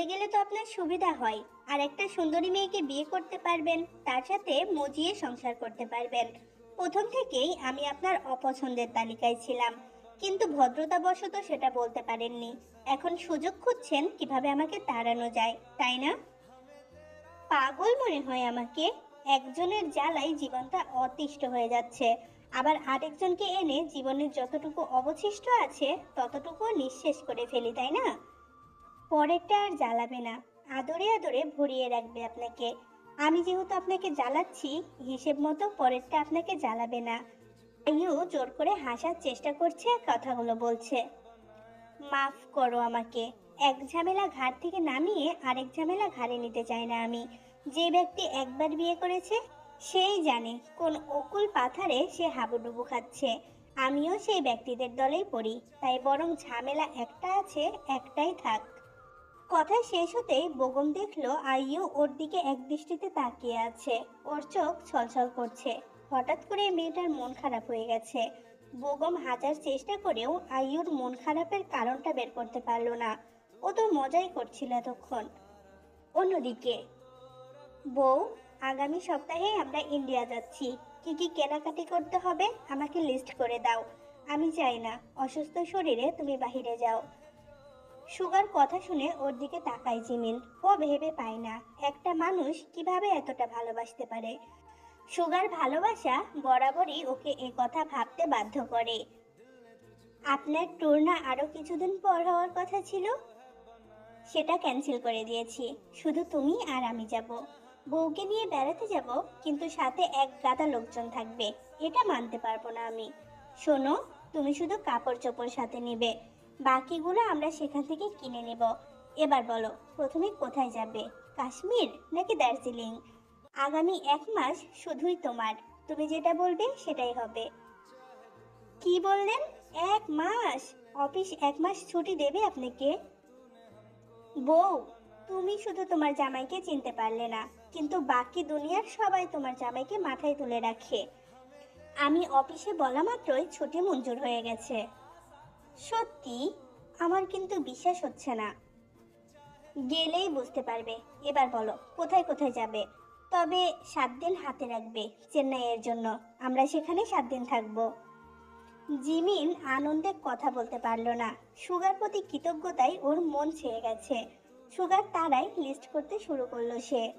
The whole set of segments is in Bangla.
চলে গেলে তো আপনার সুবিধা হয়। আর একটা সুন্দরী মেয়েকে বিয়ে করতে পারবেন, তার সাথে মজিয়ে সংসার করতে পারবেন। প্রথম থেকেই আমি আপনার অপছন্দের তালিকায় ছিলাম, কিন্তু ভদ্রতাবশত সেটা বলতে পারেননি। এখন সুযোগ খুঁজছেন কীভাবে আমাকে তাড়ানো যায়, তাই না? পাগল মনে হয় আমাকে। একজনের জ্বালাই জীবনটা অতিষ্ঠ হয়ে যাচ্ছে। আবার আরেকজনকে এনে জীবনের যতটুকু অবশিষ্ট আছে ততটুকু নিঃশেষ করে ফেলি, তাই না? পরেরটা আর জ্বালাবে না। আদরে আদরে ভরিয়ে রাখবে আপনাকে। আমি যেহেতু আপনাকে জ্বালাচ্ছি, হিসেব মতো পরেরটা আপনাকে জ্বালাবে না। আইও জোর করে হাসার চেষ্টা করছে আর কথাগুলো বলছে। মাফ করো আমাকে। এক ঝামেলা ঘাট থেকে নামিয়ে আরেক ঝামেলা ঘাড়ে নিতে চাই না আমি। যে ব্যক্তি একবার বিয়ে করেছে, সেই জানে কোন অকুল পাথারে সে হাবুডুবু খাচ্ছে। আমিও সেই ব্যক্তিদের দলেই পড়ি, তাই বরং ঝামেলা একটা আছে, একটাই থাক। কথা শেষ হতেই বেগম দেখল আইয়ু ওর দিকে এক দৃষ্টিতে তাকিয়ে আছে। ওর চোখ ছলছল করছে। হঠাৎ করে মেয়েটার মন খারাপ হয়ে গেছে। বেগম হাজার চেষ্টা করেও আইয়ুর মন খারাপের কারণটা বের করতে পারল না। ও তো মজাই করছিল এতক্ষণ। অন্যদিকে, বউ, আগামী সপ্তাহে আমরা ইন্ডিয়া যাচ্ছি। কি কি কেনাকাটি করতে হবে আমাকে লিস্ট করে দাও। আমি চাই না, অসুস্থ শরীরে তুমি বাহিরে যাও। সুগার কথা শুনে ওর দিকে তাকায় জিমিন ও ভেবে পায় না, একটা মানুষ কীভাবে এতটা ভালোবাসতে পারে? সুগার ভালোবাসা বরাবরই ওকে এ কথা ভাবতে বাধ্য করে। আপনার ট্যুর না আরও কিছুদিন পর হওয়ার কথা ছিল? সেটা ক্যান্সেল করে দিয়েছি, শুধু তুমি আর আমি যাব। বউকে নিয়ে বেড়াতে যাব, কিন্তু সাথে এক গাদা লোকজন থাকবে, এটা মানতে পারব না আমি। শোনো, তুমি শুধু কাপড় চোপড় সাথে নেবে বাকিগুলো আমরা সেখান থেকে কিনে নেব। এবার বলো, প্রথমে কোথায় যাবে? কাশ্মীর নাকি দার্জিলিং? আগামী এক মাস শুধুই তোমার। তুমি যেটা বলবে সেটাই হবে। কি বললেন? এক মাস? অফিস এক মাস ছুটি দেবে আপনাকে? বউ, তুমি শুধু তোমার জামাইকে চিনতে পারলে না, কিন্তু বাকি দুনিয়ার সবাই তোমার জামাইকে মাথায় তুলে রাখে। আমি অফিসে বলা মাত্রই ছুটি মঞ্জুর হয়ে গেছে। সত্যি, আমার কিন্তু বিশ্বাস হচ্ছে না। গেলেই বুঝতে পারবে। এবার বলো, কোথায় কোথায় যাবে? তবে সাত দিন হাতে রাখবে চেন্নাইয়ের জন্য। আমরা সেখানে সাত দিন থাকব। জিমিন আনন্দে কথা বলতে পারল না। সুগার প্রতি কৃতজ্ঞতায় ওর মন ছেয়ে গেছে। সুগার তারাই লিস্ট করতে শুরু করল সে।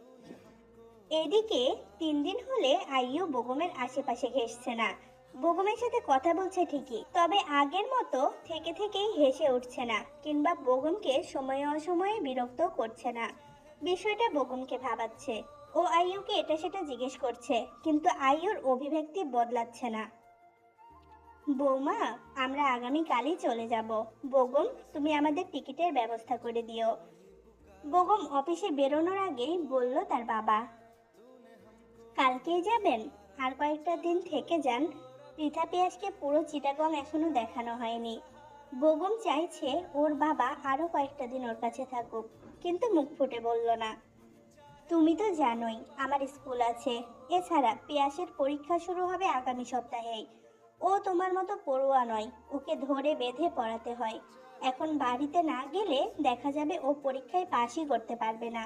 এদিকে তিন দিন হলে আইও বগমের আশেপাশে ঘেসছে না। বগমের সাথে কথা বলছে ঠিকই, তবে আগের মতো থেকে থেকেই হেসে উঠছে না, কিংবা বগমকে সময়ে অসময়ে বিরক্ত করছে না। বিষয়টা বগমকে ভাবাচ্ছে। ও আইয়ুকে এটা সেটা জিজ্ঞেস করছে, কিন্তু আইয়ুর অভিব্যক্তি বদলাচ্ছে না। বৌমা, আমরা আগামী কালই চলে যাব। বগম তুমি আমাদের টিকিটের ব্যবস্থা করে দিও। বগম অফিসে বেরোনোর আগেই বলল তার বাবা। কালকেই যাবেন? আর কয়েকটা দিন থেকে যান? পৃথা পিয়াসকে পুরো চিটাগং এখনও দেখানো হয়নি। বগম চাইছে ওর বাবা আরও কয়েকটা দিন ওর কাছে থাকুক, কিন্তু মুখ ফুটে বলল না। তুমি তো জানোই, আমার স্কুল আছে। এছাড়া পিয়াসের পরীক্ষা শুরু হবে আগামী সপ্তাহেই। ও তোমার মতো পড়ুয়া নয়, ওকে ধরে বেঁধে পড়াতে হয়। এখন বাড়িতে না গেলে দেখা যাবে ও পরীক্ষায় পাশই করতে পারবে না।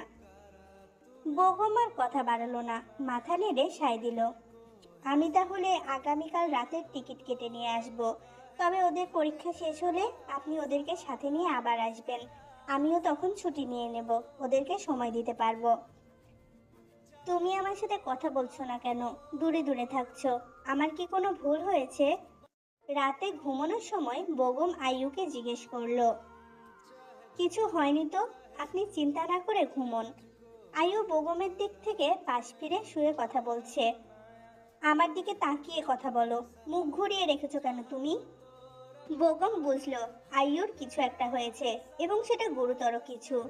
বগমার কথা বাড়ালো না, মাথা নেড়ে সায় দিল। আমি তাহলে আগামীকাল রাতের টিকিট কেটে নিয়ে আসব। তবে ওদের পরীক্ষা শেষ হলে আপনি ওদেরকে সাথে নিয়ে আবার আসবেন। আমিও তখন ছুটি নিয়ে নেব, ওদেরকে সময় দিতে পারব। তুমি আমার সাথে কথা বলছো না কেন? দূরে দূরে থাকছো। আমার কি কোনো ভুল হয়েছে? রাতে ঘুমানোর সময় বগম আইয়ুকে জিজ্ঞেস করল, কিছু হয়নি তো? আপনি চিন্তা না করে ঘুমন। আয়ু বগমের দিক থেকে পাশ ফিরে শুয়ে কথা বলছে। আমার দিকে তাকিয়ে কথা বলো। মুখ ঘুরিয়ে রেখেছো কেন তুমি? বগম বুঝলো আয়ুর কিছু একটা হয়েছে এবং সেটা গুরুতর কিছু।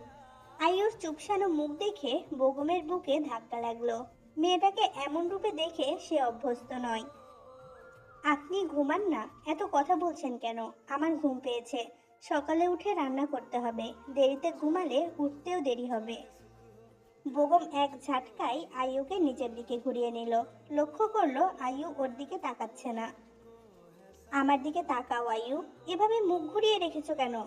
আয়ুর চুপসানো মুখ দেখে বগমের বুকে ধাক্কা লাগল। মেয়েটাকে এমন রূপে দেখে সে অভ্যস্ত নয়। আপনি ঘুমান না, এত কথা বলছেন কেন? আমার ঘুম পেয়েছে। সকালে উঠে রান্না করতে হবে। দেরিতে ঘুমালে উঠতেও দেরি হবে। বগম এক ঝাটকায় আয়ুকে নিচের দিকে ঘুরিয়ে নিল। লক্ষ্য করল আয়ু ওর দিকে তাকাচ্ছে না। আমার দিকে তাকাও আয়ু এভাবে মুখ ঘুরিয়ে রেখেছো কেন?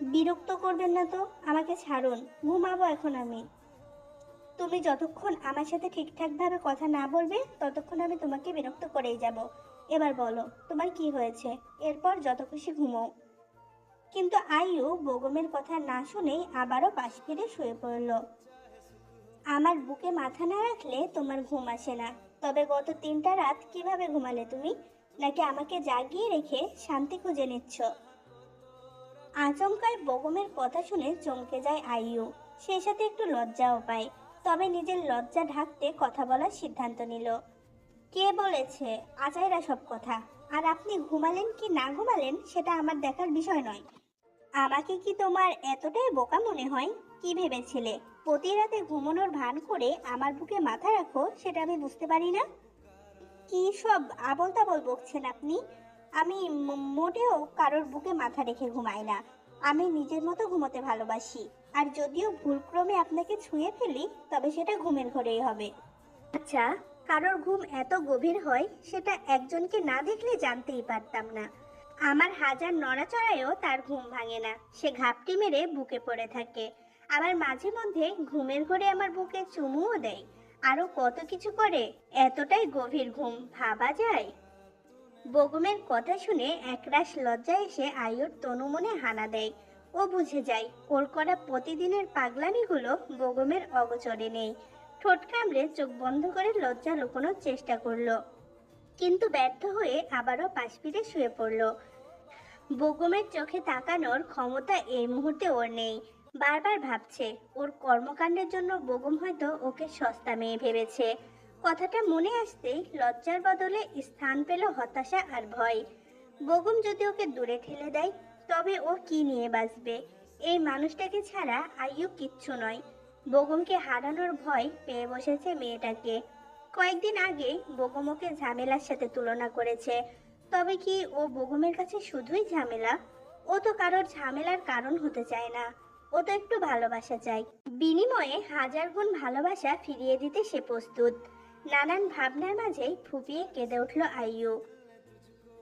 বিরক্ত করবেন না তো, আমাকে ছাড়ুন, ঘুমাবো এখন আমি। তুমি যতক্ষণ আমার সাথে ঠিকঠাকভাবে কথা না বলবে, ততক্ষণ আমি তোমাকে বিরক্ত করেই যাব। এবার বলো, তোমার কি হয়েছে? এরপর যত খুশি ঘুমো। কিন্তু আয়ু বগমের কথা না শুনেই আবারও পাশ ফিরে শুয়ে পড়ল। আমার বুকে মাথা না রাখলে তোমার ঘুম আসে না। তবে গত তিনটা রাত কীভাবে ঘুমালে তুমি? নাকি আমাকে জাগিয়ে রেখে শান্তি খুঁজে নিচ্ছ? আচমকায় বগমের কথা শুনে চমকে যায় আইয়ু। সেই সাথে একটু লজ্জাও পায়, তবে নিজের লজ্জা ঢাকতে কথা বলার সিদ্ধান্ত নিল। কে বলেছে? আজাইরা সব কথা। আর আপনি ঘুমালেন কি না ঘুমালেন, সেটা আমার দেখার বিষয় নয়। আমাকে কি তোমার এতটাই বোকা মনে হয়? কি ভেবেছিলে? প্রতি রাতে ঘুমানোর ভান করে আমার বুকে মাথা রাখো, সেটা আমি বুঝতে পারি না। কি সব আবল তাবল বকছেন আপনি? আমি মোটেও কারোর বুকে মাথা রেখে ঘুমাই না। আমি নিজের মতো ঘুমোতে ভালোবাসি। আর যদিও ভুলক্রমে আপনাকে ছুঁয়ে ফেলি, তবে সেটা ঘুমের ঘরেই হবে। আচ্ছা কারোর ঘুম এত গভীর হয়, সেটা একজনকে না দেখলে জানতেই পারতাম না। আমার হাজার নড়াচড়ায়ও তার ঘুম ভাঙে না। সে ঘাপটি মেরে বুকে পড়ে থাকে। আবার মাঝে মধ্যে ঘুমের ঘরে আমার বুকে চুমুও দেয়। আরও কত কিছু করে, এতটাই গভীর ঘুম ভাবা যায়। বগুমের কথা শুনে একরাশ লজ্জা এসে আয়ুর তনু মনে হানা দেয়। ও বুঝে যায়, ওর করা প্রতিদিনের পাগলামিগুলো বগুমের অগচরে নেই। ঠোঁট কামড়ে চোখ বন্ধ করে লজ্জা লুকোনোর চেষ্টা করল। কিন্তু ব্যর্থ হয়ে আবারও পাশ ফিরে শুয়ে পড়ল। বগমের চোখে তাকানোর ক্ষমতা এই মুহূর্তে ওর নেই। বারবার ভাবছে, ওর কর্মকাণ্ডের জন্য বগম হয়তো ওকে সস্তা মেয়ে ভেবেছে। কথাটা মনে আসতেই লজ্জার বদলে স্থান পেল হতাশা আর ভয়। বগম যদি ওকে দূরে ঠেলে দেয়, তবে ও কি নিয়ে বাঁচবে? এই মানুষটাকে ছাড়া আয়ু কিচ্ছু নয়। বগমকে হারানোর ভয় পেয়ে বসেছে মেয়েটাকে। কয়েকদিন আগে বগম ওকে ঝামেলার সাথে তুলনা করেছে। তবে কি ও বগমের কাছে শুধুই ঝামেলা? ও তো কারোর ঝামেলার কারণ হতে চায় না। ও তো একটু ভালোবাসা চায়। বিনিময়ে হাজার গুণ ভালোবাসা ফিরিয়ে দিতে সে প্রস্তুত। নানান ভাবনার মাঝেই ফুপিয়ে কেঁদে উঠল আয়ু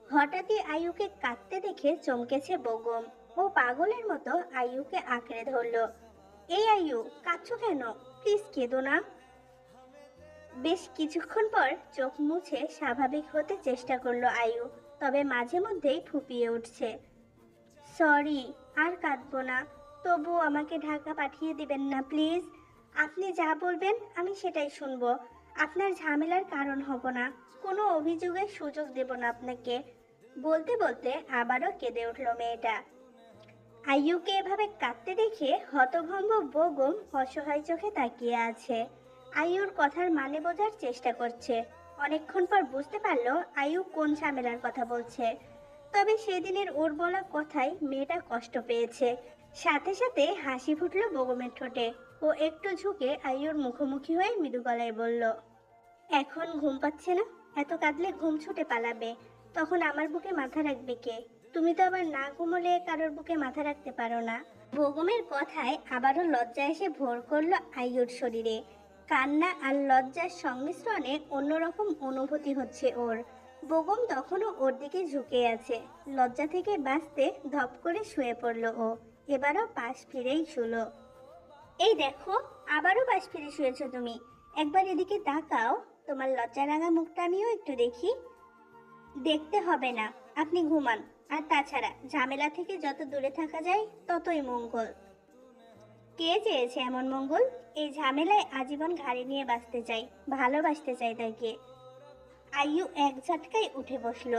হঠাৎই আয়ুকে কাঁদতে দেখে চমকেছে বগম। ও পাগলের মতো আয়ুকে আঁকড়ে ধরলো। এই আয়ু কাঁদছো কেন? প্লিজ কেঁদো না। বেশ কিছুক্ষণ পর চোখ মুছে স্বাভাবিক হতে চেষ্টা করল আয়ু, তবে মাঝে মধ্যেই ফুপিয়ে উঠছে। সরি, আর কাঁদবো না। তবু আমাকে ঢাকা পাঠিয়ে দিবেন না, প্লিজ। আপনি যা বলবেন, আমি সেটাই শুনব। আপনার ঝামেলার কারণ হব না। কোনো অভিযোগের সুযোগ দেব না আপনাকে। বলতে বলতে আবারও কেঁদে উঠল মেয়েটা। আইয়ুকে এভাবে কাঁদতে দেখে হতভম্ব বগম অসহায় চোখে তাকিয়ে আছে। আয়ুর কথার মানে বোঝার চেষ্টা করছে। অনেকক্ষণ পর বুঝতে পারল আয়ু কোন ঝামেলার কথা বলছে। তবে সেদিনের ওর বলা কথায় মেয়েটা কষ্ট পেয়েছে। সাথে সাথে হাসি ফুটলো বগমের ঠোঁটে ও একটু ঝুঁকে আয়ুর মুখোমুখি হয়ে মৃদু গলায় বলল, এখন ঘুম পাচ্ছে না? এত কাঁদলে ঘুম ছুটে পালাবে। তখন আমার বুকে মাথা রাখবে কে? তুমি তো আবার না ঘুমলে কারোর বুকে মাথা রাখতে পারো না। বগমের কথায় আবারও লজ্জা এসে ভোর করল আয়ুর শরীরে। কান্না আর লজ্জার সংমিশ্রণে অন্যরকম অনুভূতি হচ্ছে ওর। বগম তখনও ওর দিকে ঝুঁকে আছে। লজ্জা থেকে বাঁচতে ধপ করে শুয়ে পড়ল ও। এবারও পাশ ফিরেই শুলো। এই দেখো, আবারও পাশ ফিরে শুয়েছো তুমি। একবার এদিকে তাকাও, তোমার লজ্জা রাঙা মুখটা আমিও একটু দেখি। দেখতে হবে না, আপনি ঘুমান। আর তাছাড়া, ঝামেলা থেকে যত দূরে থাকা যায়, ততই মঙ্গল। কে চেয়েছে এমন মঙ্গল? এই ঝামেলায় আজীবন ঘাড়ি নিয়ে বাঁচতে চাই, ভালোবাসতে চাই তাকে আয়ু এক ঝটকায় উঠে বসল।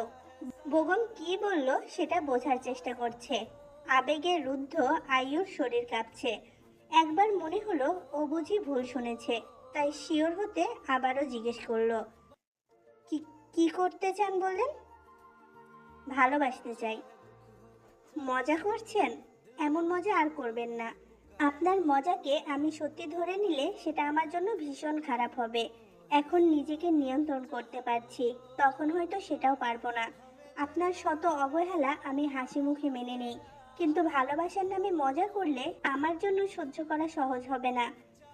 বগম কি বলল সেটা বোঝার চেষ্টা করছে। আবেগে রুদ্ধ আয়ুর শরীর কাঁপছে। একবার মনে হলো ও বুঝি ভুল শুনেছে, তাই শিওর হতে আবারও জিজ্ঞেস করল, কি কি করতে চান বললেন? ভালোবাসতে চাই। মজা করছেন? এমন মজা আর করবেন না। আপনার মজাকে আমি সত্যি ধরে নিলে সেটা আমার জন্য ভীষণ খারাপ হবে। এখন নিজেকে নিয়ন্ত্রণ করতে পারছি, তখন হয়তো সেটাও পারব না। আপনার শত অবহেলা আমি হাসি মুখে মেনে নেই, কিন্তু ভালোবাসার নামে মজা করলে আমার জন্য সহ্য করা সহজ হবে না।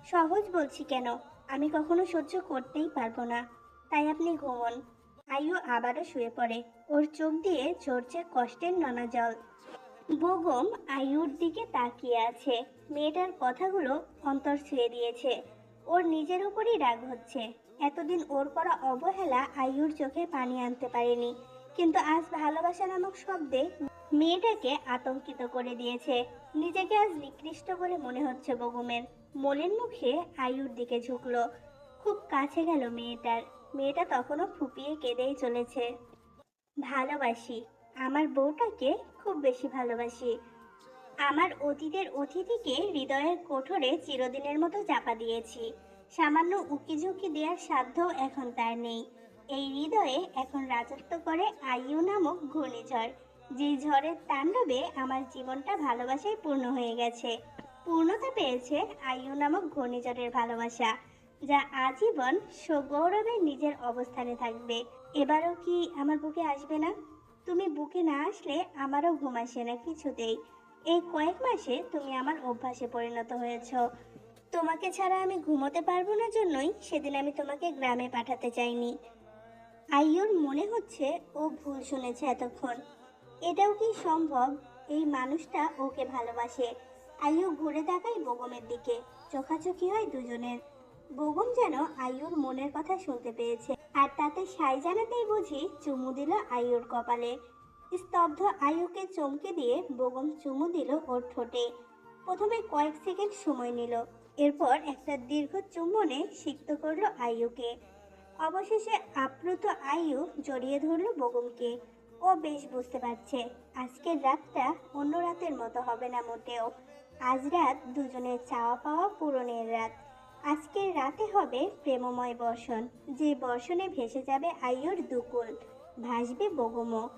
সহজ বলছি কেন? আমি কখনো সহ্য করতেই পারব না। তাই আপনি ঘুমন। আয়ু আবারও শুয়ে পড়ে। ওর চোখ দিয়ে ঝরছে কষ্টের নানা জল। বেগম আয়ুর দিকে তাকিয়ে আছে। মেয়েটার কথাগুলো অন্তর ছুঁয়ে দিয়েছে। ওর নিজের উপরই রাগ হচ্ছে। এতদিন ওর করা অবহেলা আয়ুর চোখে পানি আনতে পারেনি। কিন্তু আজ ভালোবাসা নামক শব্দে মেয়েটাকে আতঙ্কিত করে দিয়েছে। নিজেকে আজ নিকৃষ্ট বলে মনে হচ্ছে বেগমের। মলিন মুখে আয়ুর দিকে ঝুঁকলো। খুব কাছে গেল মেয়েটার। মেয়েটা তখনও ফুপিয়ে কেঁদেই চলেছে। ভালোবাসি। আমার বউটাকে খুব বেশি ভালোবাসি। আমার অতীতের অতিথিকে হৃদয়ের কোঠরে চিরদিনের মতো চাপা দিয়েছি। সামান্য উকিঝুঁকি দেওয়ার সাধ্য এখন তার নেই। এই হৃদয়ে এখন রাজত্ব করে আয়ু নামক ঘূর্ণিঝড় যে ঝড়ের তাণ্ডবে আমার জীবনটা ভালোবাসায় পূর্ণ হয়ে গেছে। পূর্ণতা পেয়েছে আয়ু নামক ঘূর্ণিঝড়ের ভালোবাসা, যা আজীবন সগৌরবে নিজের অবস্থানে থাকবে। এবারও কি আমার বুকে আসবে না? তুমি বুকে না আসলে আমারও ঘুম আসে না কিছুতেই। এই কয়েক মাসে তুমি আমার অভ্যাসে পরিণত হয়েছ। তোমাকে ছাড়া আমি ঘুমোতে পারব না জন্যই সেদিন আমি তোমাকে গ্রামে পাঠাতে চাইনি। আইয়ুর মনে হচ্ছে ও ভুল শুনেছে এতক্ষণ। এটাও কি সম্ভব? এই মানুষটা ওকে ভালোবাসে। আইয়ু ঘুরে তাকাই বেগমের দিকে। চোখাচোখি হয় দুজনের। বেগম যেন আইয়ুর মনের কথা শুনতে পেয়েছে। আর তাতে সাই জানাতেই বুঝি চুমু দিল আয়ুর কপালে। স্তব্ধ আয়ুকে চমকে দিয়ে বেগম চুমু দিল ওর ঠোঁটে। প্রথমে কয়েক সেকেন্ড সময় নিল। এরপর একটা দীর্ঘ চুম্বনে সিক্ত করল আয়ুকে অবশেষে আপ্লুত আয়ু জড়িয়ে ধরলো বেগমকে। ও বেশ বুঝতে পারছে, আজকের রাতটা অন্য রাতের মতো হবে না মোটেও। আজ রাত দুজনের চাওয়া পাওয়া পূরণের রাত। আজকের রাতে হবে প্রেমময় বর্ষণ। যে বর্ষণে ভেসে যাবে আয়ুর দুকুল, ভাসবে বগুমো।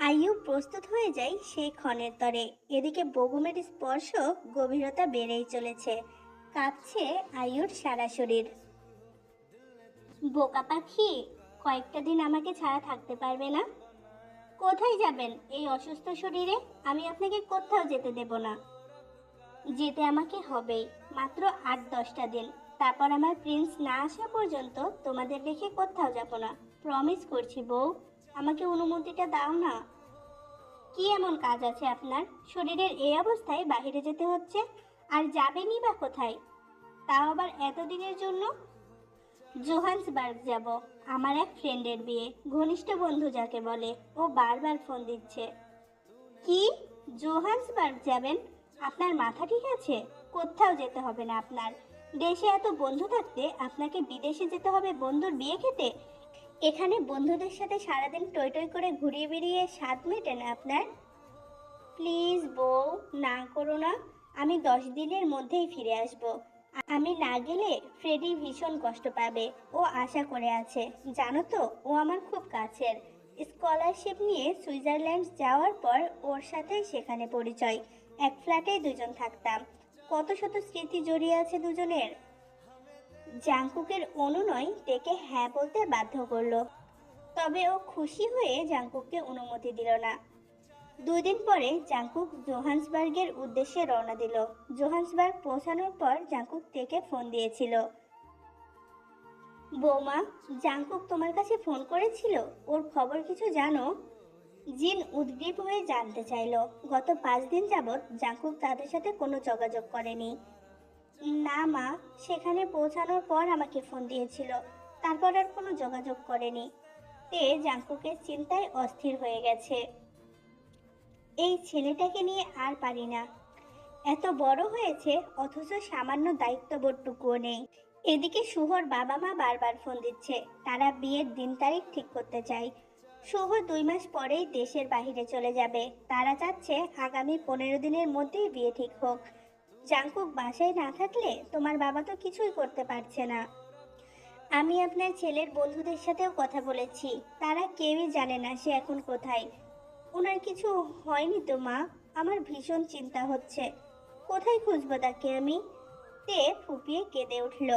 আয়ু প্রস্তুত হয়ে যায় সেই ক্ষণের তরে। এদিকে বগুমের স্পর্শ গভীরতা বেড়েই চলেছে। কাঁপছে আয়ুর সারা শরীর। বোকা পাখি, কয়েকটা দিন আমাকে ছাড়া থাকতে পারবে না? কোথায় যাবেন এই অসুস্থ শরীরে? আমি আপনাকে কোথাও যেতে দেব না। যেতে আমাকে হবেই মাত্র আট দশটা দিন। তারপর আমার প্রিন্স না আসা পর্যন্ত তোমাদের রেখে কোথাও যাব না। প্রমিস করছি বউ, আমাকে অনুমতিটা দাও না। কি এমন কাজ আছে আপনার? শরীরের এই অবস্থায় বাইরে যেতে হচ্ছে? আর যাবেনই বা কোথায়? তাও আবার এতদিনের জন্য? জোহান্সবার্গ যাব, আমার এক ফ্রেন্ডের বিয়ে, ঘনিষ্ঠ বন্ধু যাকে বলে, ও বারবার ফোন দিচ্ছে। কি? জোহান্সবার্গ যাবেন? আপনার মাথা ঠিক আছে? কোথাও যেতে হবে না আপনার। দেশে এত বন্ধু থাকতে আপনাকে বিদেশে যেতে হবে বন্ধুর বিয়ে খেতে? এখানে বন্ধুদের সাথে সারাদিন টই টই করে ঘুরিয়ে বেরিয়ে স্বাদ মেটে না আপনার? প্লিজ বউ, না করো না। আমি দশ দিনের মধ্যেই ফিরে আসব। আমি না গেলে ফ্রেডি ভীষণ কষ্ট পাবে, ও আশা করে আছে। জানো তো, ও আমার খুব কাছের। স্কলারশিপ নিয়ে সুইজারল্যান্ড যাওয়ার পর ওর সাথে সেখানে পরিচয়। এক ফ্ল্যাটেই দুজন থাকতাম। কত শত স্মৃতি জড়িয়ে আছে দুজনের? জাংকুকের অনুনয় ডেকে হ্যাঁ বলতে বাধ্য করল। তবে ও খুশি হয়ে জাংকুককে অনুমতি দিল না। দুই দিন পরে জাংকুক জোহান্সবার্গের উদ্দেশ্যে রওনা দিল। জোহান্সবার্গ পৌঁছানোর পর জাংকুক থেকে ফোন দিয়েছিল। বৌমা, জাংকুক তোমার কাছে ফোন করেছিল? ওর খবর কিছু জানো? জিন উদ্গ্রীব হয়ে জানতে চাইলো। গত পাঁচ দিন যাবৎ জাংকুক তাদের সাথে কোনো যোগাযোগ করেনি। না মা, সেখানে পৌঁছানোর পর আমাকে ফোন দিয়েছিল। তারপর আর কোনো যোগাযোগ করেনি। তে জাংকুকের চিন্তায় অস্থির হয়ে গেছে। এই ছেলেটাকে নিয়ে আর পারি না। এত বড় হয়েছে, অথচ সামান্য দায়িত্ববোধটুকুও নেই। এদিকে শুভর বাবা মা বারবার ফোন দিচ্ছে, তারা বিয়ের দিন তারিখ ঠিক করতে চায়। শুভ দুই মাস পরেই দেশের বাইরে চলে যাবে। তারা চাচ্ছে আগামী পনেরো দিনের মধ্যেই বিয়ে ঠিক হোক। জাংকুক বাসায় না থাকলে তোমার বাবা তো কিছুই করতে পারছে না। আমি আপনার ছেলের বন্ধুদের সাথেও কথা বলেছি। তারা কেউই জানে না সে এখন কোথায়। ওনার কিছু হয়নি তো, মা? আমার ভীষণ চিন্তা হচ্ছে। কোথায় খুঁজবো তাকে আমি? তে ফুপিয়ে কেঁদে উঠল।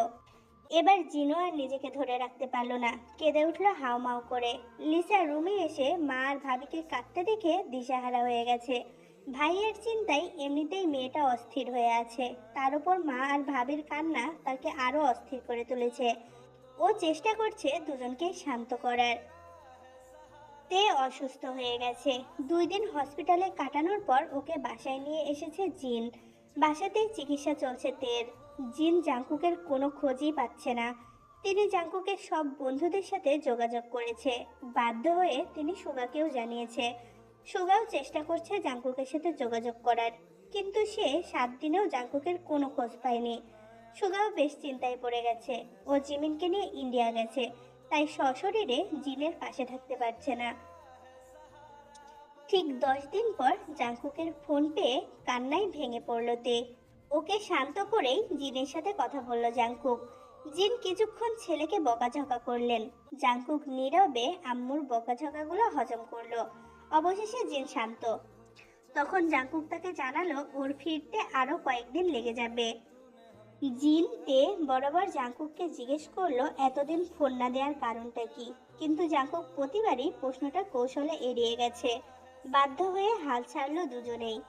এবার জিনো আর নিজেকে ধরে রাখতে পারল না। কেঁদে উঠল হাউমাউ করে। লিসা রুমে এসে মা আর ভাবিকে কাঁদতে দেখে দিশাহারা হয়ে গেছে। ভাইয়ের চিন্তায় এমনিতেই মেয়েটা অস্থির হয়ে আছে। তার উপর মা আর ভাবির কান্না তাকে আরও অস্থির করে তুলেছে। ও চেষ্টা করছে দুজনকে শান্ত করার। তে অসুস্থ হয়ে গেছে। দুই দিন হসপিটালে কাটানোর পর ওকে বাসায় নিয়ে এসেছে জিন। বাসাতেই চিকিৎসা চলছে তের। জিন জাঙ্কুকের কোনো খোঁজই পাচ্ছে না। তিনি জাঙ্কুকের সব বন্ধুদের সাথে যোগাযোগ করেছে। বাধ্য হয়ে তিনি সুগাকেও জানিয়েছে। সুগাও চেষ্টা করছে জাঙ্কুকের সাথে যোগাযোগ করার, কিন্তু সে সাত দিনেও জাঙ্কুকের কোনো খোঁজ পায়নি। সুগাও বেশ চিন্তায় পড়ে গেছে ও জিমিনকে নিয়ে ইন্ডিয়া গেছে, তাই সশরীরে জিনের পাশে থাকতে পারছে না। ঠিক দশ দিন পর জাঙ্কুকের ফোন পেয়ে কান্নায় ভেঙে পড়ল তে। ওকে শান্ত করেই জিনের সাথে কথা বলল জাঙ্কুক জিন কিছুক্ষণ ছেলেকে বকাঝকা করলেন। জাঙ্কুক নীরবে আম্মুর বকাঝকাগুলো হজম করল। অবশেষে জিন শান্ত। তখন জাঙ্কুক তাকে জানালো, ওর ফিরতে আরও কয়েকদিন লেগে যাবে। জিন তে বরাবর জাঙ্কুককে জিজ্ঞেস করল, এতদিন ফোন না দেওয়ার কারণটা কি? কিন্তু জাঙ্কুক প্রতিবারই প্রশ্নটা কৌশলে এড়িয়ে গেছে। বাধ্য হয়ে হাল ছাড়লো দুজনেই।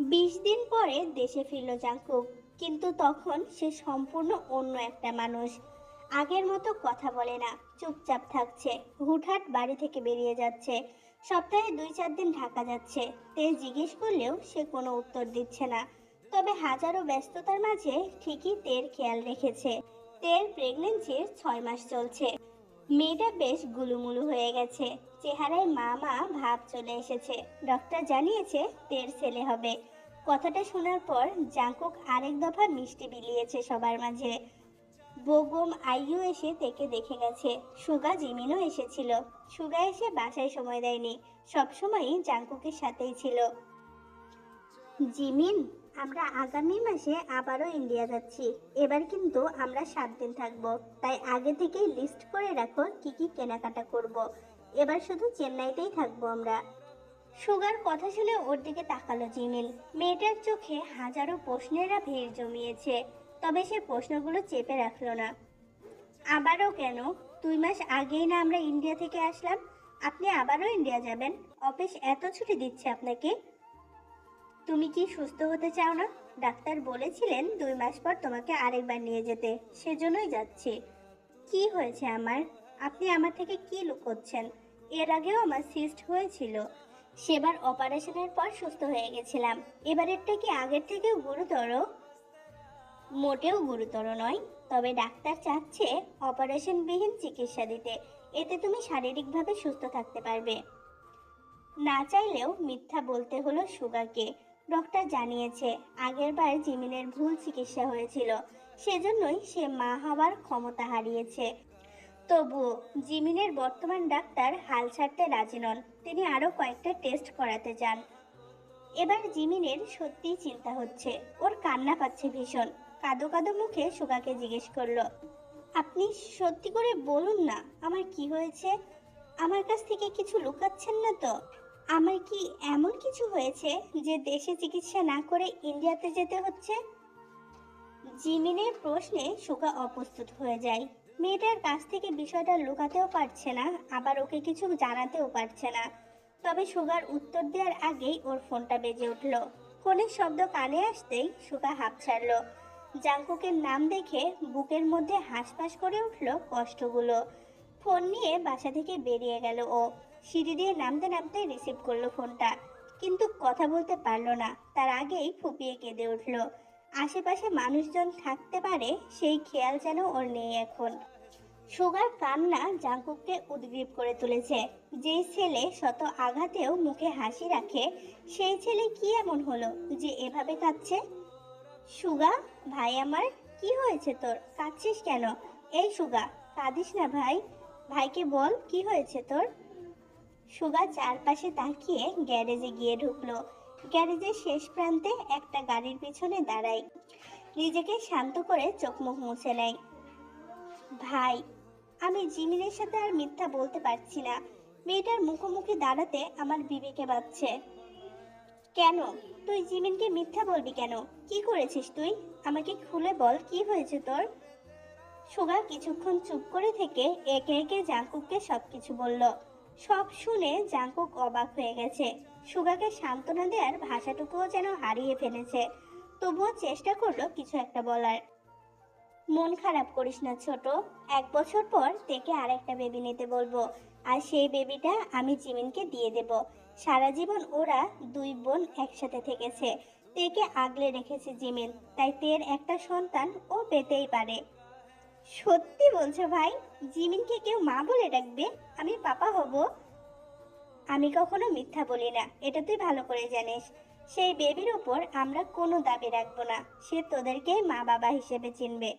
বিশ দিন পরে দেশে ফিরল জাঙ্কুক। কিন্তু তখন সে সম্পূর্ণ অন্য একটা মানুষ। আগের মতো কথা বলে না, চুপচাপ থাকছে, হুটহাট বাড়ি থেকে বেরিয়ে যাচ্ছে। সপ্তাহে দুই চার দিন ঢাকা যাচ্ছে, তে জিজ্ঞেস করলেও সে কোনো উত্তর দিচ্ছে না। তবে হাজারো ব্যস্ততার মাঝে ঠিকই তের খেয়াল রেখেছে। তের প্রেগনেন্সির ছয় মাস চলছে। মেয়েটা বেশ গুলুমুলু হয়ে গেছে। চেহারায় মা মা ভাব চলে এসেছে। ডক্টর জানিয়েছে তের ছেলে হবে। কথাটা শোনার পর জাঙ্কুক আরেক দফা মিষ্টি বিলিয়েছে সবার মাঝে। বগম আইও এসে তেকে দেখে গেছে। সুগা জিমিনও এসেছিল। সুগা এসে বাসায় সময় দেয়নি। সবসময়ই জাঙ্কুকের সাথেই ছিল। জিমিন, আমরা আগামী মাসে আবারও ইন্ডিয়া যাচ্ছি। এবার কিন্তু আমরা সাত দিন থাকব। তাই আগে থেকেই লিস্ট করে রাখো কি কি কেনাকাটা করব। এবার শুধু চেন্নাইতেই থাকব আমরা। সুগার কথা শুনে ওর দিকে তাকালো জিমিন মেয়েটার চোখে হাজারো প্রশ্নেরা ভিড় জমিয়েছে, তবে সে প্রশ্নগুলো চেপে রাখল না। আবারও কেন? দুই মাস আগেই না আমরা ইন্ডিয়া থেকে আসলাম? আপনি আবারও ইন্ডিয়া যাবেন? অফিস এত ছুটি দিচ্ছে আপনাকে? তুমি কি সুস্থ হতে চাও না? ডাক্তার বলেছিলেন দুই মাস পর তোমাকে আরেকবার নিয়ে যেতে, সেজন্যই যাচ্ছি। কি হয়েছে আমার? আপনি আমার থেকে কি লুকোচ্ছেন? এর আগেও আমার সিস্ট হয়েছিল। সেবার অপারেশনের পর সুস্থ হয়ে গেছিলাম। এবারেরটা কি আগের থেকেও গুরুতর? মোটেও গুরুতর নয়, তবে ডাক্তার চাচ্ছে অপারেশনবিহীন চিকিৎসা দিতে। এতে তুমি শারীরিকভাবে সুস্থ থাকতে পারবে। না চাইলেও মিথ্যা বলতে হলো সুগাকে। ডক্টর জানিয়েছে, আগেরবার জিমিনের ভুল চিকিৎসা হয়েছিল। সেজন্যই সে মা হওয়ার ক্ষমতা হারিয়েছে। তবুও জিমিনের বর্তমান ডাক্তার হাল ছাড়তে রাজি নন। তিনি আরও কয়েকটা টেস্ট করাতে চান এবার জিমিনের সত্যিই চিন্তা হচ্ছে। ওর কান্না পাচ্ছে ভীষণ। কাদো কাদো মুখে সুগাকে জিজ্ঞেস করল, আপনি সত্যি করে বলুন না, আমার কি হয়েছে? আমার কাছ থেকে কিছু লুকাচ্ছেন না তো? আমার কি এমন কিছু হয়েছে যে দেশে চিকিৎসা না করে ইন্ডিয়াতে যেতে হচ্ছে? জিমিনের প্রশ্নে সুগা অপ্রস্তুত হয়ে যায়। মেয়েটার কাছ থেকে বিষয়টা লুকাতেও পারছে না, আবার ওকে কিছু জানাতেও পারছে না। তবে সুগার উত্তর দেওয়ার আগেই ওর ফোনটা বেজে উঠল। ফোনের শব্দ কানে আসতেই সুগা হাঁপ ছাড়লো। জাঙ্কুকের নাম দেখে বুকের মধ্যে হাঁসফাঁস করে উঠল কষ্টগুলো। ফোন নিয়ে বাসা থেকে বেরিয়ে গেল ও। সিঁড়ি দিয়ে নামতে নামতে রিসিভ করল ফোনটা। কিন্তু কথা বলতে পারল না। তার আগেই ফুপিয়ে কেঁদে উঠল। আশেপাশে মানুষজন থাকতে পারে, সেই খেয়াল যেন ওর নেই এখন। সুগার কান্না জাঙ্কুককে উদ্গ্রীব করে তুলেছে। যেই ছেলে শত আঘাতেও মুখে হাসি রাখে, সেই ছেলে কি এমন হলো যে এভাবে কাঁদছে? সুগা, ভাই আমার, কি হয়েছে তোর? কাঁদছিস কেন? এই সুগা, কাঁদিস না ভাই। ভাইকে বল, কি হয়েছে তোর? সুগা চারপাশে তাকিয়ে গ্যারেজে গিয়ে ঢুকলো। গ্যারেজের শেষ প্রান্তে একটা গাড়ির পিছনে দাঁড়াই নিজেকে শান্ত করে চোখ মুখ মুছে নেয়। ভাই, আমি জিমিনের সাথে আর মিথ্যা বলতে পারছি না। মেয়েটার মুখোমুখি দাঁড়াতে আমার বিবেকে বাজছে কেন? তুই জিমিনকে মিথ্যা বলবি কেন? কি করেছিস তুই? আমাকে খুলে বল, কি হয়েছে তোর? সুগা কিছুক্ষণ চুপ করে থেকে একে একে জাঙ্কুককে সব কিছু বলল। সব শুনে জাঙ্কুক অবাক হয়ে গেছে। সুগাকে সান্ত্বনা দেওয়ার ভাষাটুকুও যেন হারিয়ে ফেলেছে। তবুও চেষ্টা করল কিছু একটা বলার। মন খারাপ করিস না ছোট, এক বছর পর তেকে আরেকটা বেবি নিতে বলব। আর সেই বেবিটা আমি জিমিনকে দিয়ে দেব। সারা জীবন ওরা দুই বোন একসাথে থেকেছে। তেকে আগলে রেখেছে জিমিন, তাই তের একটা সন্তান ও পেতেই পারে। সত্যি বলছো ভাই, জিমিনকে কেউ মা বলে ডাকবে? আমি পাপা হব? আমি কখনো মিথ্যা বলি না, এটা তুই ভালো করে জানিস। সেই বেবির ওপর আমরা কোনো দাবি রাখব না, সে তোদেরকে মা বাবা হিসেবে চিনবে।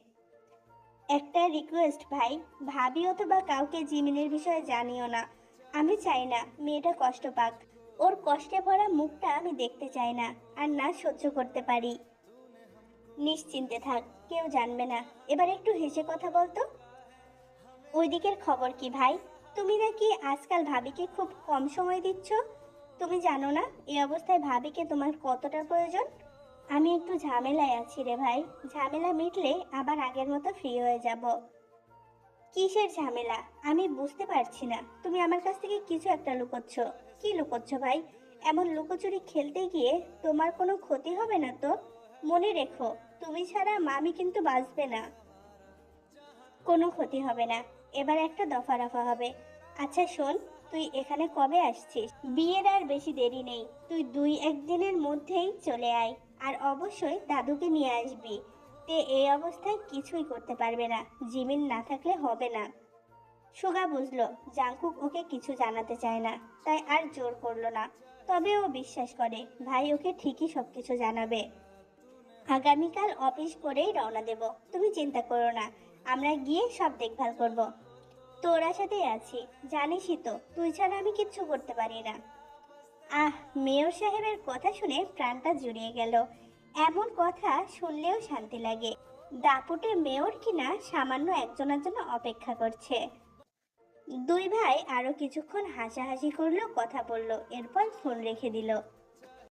একটা রিকোয়েস্ট ভাই। ভাবি অথবা কাউকে জিমিনের বিষয়ে জানিও না। আমি চাই না, মেয়েটা কষ্ট পাক। ওর কষ্টে ভরা মুখটা আমি দেখতে চাই না, আর না সহ্য করতে পারি। নিশ্চিন্তে থাক, কেউ জানবে না। এবার একটু হেসে কথা বলতো। ওই দিকের খবর কি, ভাই? তুমি নাকি আজকাল ভাবিকে খুব কম সময় দিচ্ছ? তুমি জানো না, এই অবস্থায় ভাবিকে তোমার কতটা প্রয়োজন? আমি একটু ঝামেলায় আছি রে ভাই। ঝামেলা মিটলে আবার আগের মতো ফ্রি হয়ে যাব। কিসের ঝামেলা? আমি বুঝতে পারছি না। তুমি আমার কাছ থেকে কিছু একটা লুকোচ্ছ। কি লুকোচ্ছ ভাই? এমন লুকোচুরি খেলতে গিয়ে তোমার কোনো ক্ষতি হবে না তো? মনে রেখো, তুমি ছাড়া মামি কিন্তু বাঁচবে না। কোনো ক্ষতি হবে না। এবার একটা দফা রফা হবে। আচ্ছা শোন, তুই এখানে কবে আসছিস? বিয়ের আর বেশি দেরি নেই। তুই দুই একদিনের মধ্যেই চলে আয়। আর অবশ্যই দাদুকে নিয়ে আসবি। তে এই অবস্থায় কিছুই করতে পারবে না। জিমিন না থাকলে হবে না। সুগা বুঝলো, জাংকুক ওকে কিছু জানাতে চায় না, তাই আর জোর করল না। তবে ও বিশ্বাস করে, ভাই ওকে ঠিকই সবকিছু জানাবে। আগামীকাল অফিস করেই রওনা দেব। তুমি চিন্তা করো না, আমরা গিয়ে সব দেখভাল করব। তোরা সাথেই আছি, জানিসই তো, তুই ছাড়া আমি কিচ্ছু করতে পারি না। আহ, মেয়র সাহেবের কথা শুনে প্রাণটা জুড়িয়ে গেল। এমন কথা শুনলেও শান্তি লাগে। দাপুটে মেয়র কিনা সামান্য একজনের জন্য অপেক্ষা করছে। দুই ভাই আরও কিছুক্ষণ হাসাহাসি করল, কথা বলল, এরপর ফোন রেখে দিল।